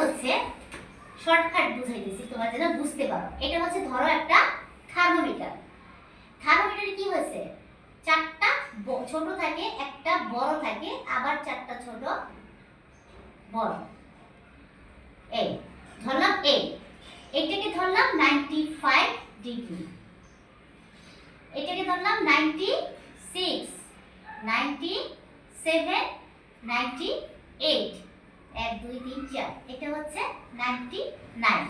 হচ্ছে শর্টকাট বুঝাইতেছি, তোমরা যেন বুঝতে পারো। এটা হচ্ছে ধরো একটা থার্মোমিটার থার্মোমিটারে কি হয়েছে? চারটা ছোট থাকে, একটা বড় থাকে, আবার চারটা ছোট বড়। এই ধরলাম এই এটাকে ধরলাম নাইনটি ফাইভ ডিগ্রি এটাকে ধরলাম ninety six ninety seven ninety eight দুই তিন চার। এটা হচ্ছে নাইনটি নাইন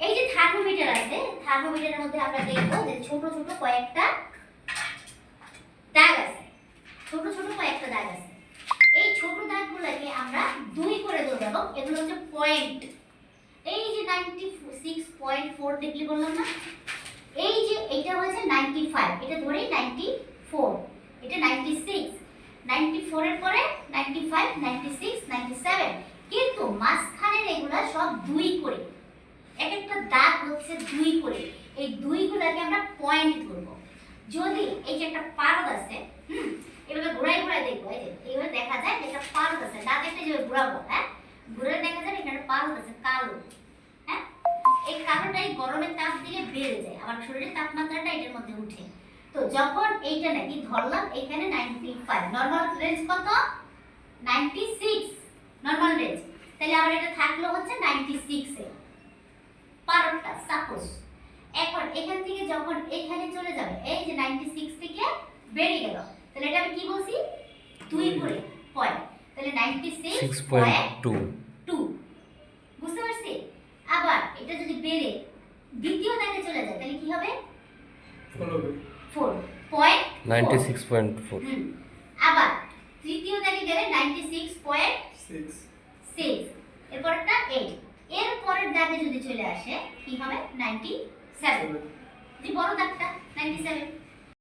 এই যে থার্মোমিটার আছে থার্মোমিটারের মধ্যে আমরা দেখব যে ছোট ছোট কয়েকটা দাগ আছে। ছোট ছোট কয়েকটা দাগ আছে। এই ছোট দাগগুলোকে আমরা দুই করে ধরবো এগুলো হচ্ছে পয়েন্ট এই যে ninety six point four degree বললাম না? এই যে এটা হচ্ছে নাইনটি ফাইভ এটা ধরেই নাইনটি ফোর এটা নাইনটি সিক্স নাইনটি ফোরের পরে নাইনটি ফাইভ নাইনটি সেভেন কিন্তু মাঝখানের এগুলা সব দুই করে এক একটা দাগ হচ্ছে দুই করে। এই দুইগুলাকে আমরা পয়েন্ট ধরবো। যদি এই যে একটা পারদ আছে, হুম, এভাবে ঘুরাই ঘুরাই দেখব, এই যে, এইভাবে দেখা যায় যে একটা পারদ আছে দাঁত একটা যেভাবে ঘুরাবো হ্যাঁ ঘুরে দেখা যায় এখানে পারদ আছে, কালো হ্যাঁ এই গরমের তাপ দিলে বেড়ে যায়, আমার শরীরের তাপমাত্রাটা এটার মধ্যে উঠে। তো যখন এইটা নাকি ধরলাম, এখানে নাইনটি ফাইভ নর্মাল রেঞ্জ কত? নাইনটি সিক্স নর্মাল রেঞ্জ তাহলে আমার এটা থাকল হচ্ছে নাইনটি সাপোজ এখন এখান থেকে যখন এখানে চলে যাবে এই যে 96 থেকে বেরিয়ে গেল তাহলে এটা আমি কি বলছি? 2 করে পয়েন্ট তাহলে 96.2 2 বুঝতে পারছিস আবার এটা যদি বেড়ে দ্বিতীয় দাগে চলে যায় তাহলে কি হবে? 4 পয়েন্ট 96.4 আবার তৃতীয় দাগে গেলে 96.6 6 দাগে যদি চলে আসে কি হবে? নাইনটি সেভেন বড় দাগটা নাইনটি সেভেন